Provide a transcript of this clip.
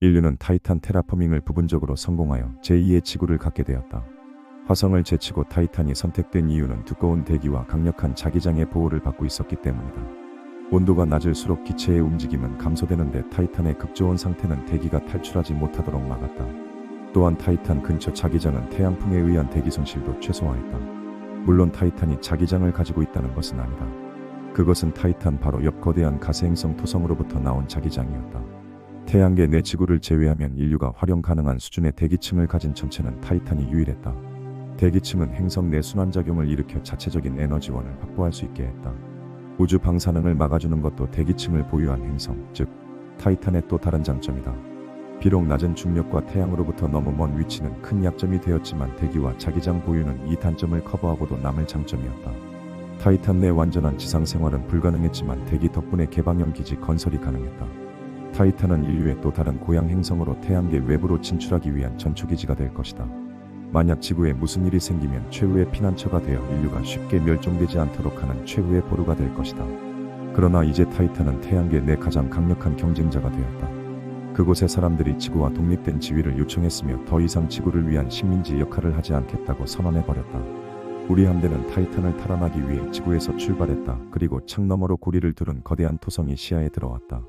인류는 타이탄 테라포밍을 부분적으로 성공하여 제2의 지구를 갖게 되었다. 화성을 제치고 타이탄이 선택된 이유는 두꺼운 대기와 강력한 자기장의 보호를 받고 있었기 때문이다. 온도가 낮을수록 기체의 움직임은 감소되는데 타이탄의 극저온 상태는 대기가 탈출하지 못하도록 막았다. 또한 타이탄 근처 자기장은 태양풍에 의한 대기 손실도 최소화했다. 물론 타이탄이 자기장을 가지고 있다는 것은 아니다. 그것은 타이탄 바로 옆 거대한 가세행성 토성으로부터 나온 자기장이었다. 태양계 내 지구를 제외하면 인류가 활용 가능한 수준의 대기층을 가진 천체는 타이탄이 유일했다. 대기층은 행성 내 순환작용을 일으켜 자체적인 에너지원을 확보할 수 있게 했다. 우주 방사능을 막아주는 것도 대기층을 보유한 행성, 즉 타이탄의 또 다른 장점이다. 비록 낮은 중력과 태양으로부터 너무 먼 위치는 큰 약점이 되었지만 대기와 자기장 보유는 이 단점을 커버하고도 남을 장점이었다. 타이탄 내 완전한 지상 생활은 불가능했지만 대기 덕분에 개방형 기지 건설이 가능했다. 타이탄은 인류의 또 다른 고향 행성으로 태양계 외부로 진출하기 위한 전초기지가 될 것이다. 만약 지구에 무슨 일이 생기면 최후의 피난처가 되어 인류가 쉽게 멸종되지 않도록 하는 최후의 보루가 될 것이다. 그러나 이제 타이탄은 태양계 내 가장 강력한 경쟁자가 되었다. 그곳의 사람들이 지구와 독립된 지위를 요청했으며 더 이상 지구를 위한 식민지 역할을 하지 않겠다고 선언해 버렸다. 우리 함대는 타이탄을 탈환하기 위해 지구에서 출발했다. 그리고 창 너머로 고리를 두른 거대한 토성이 시야에 들어왔다.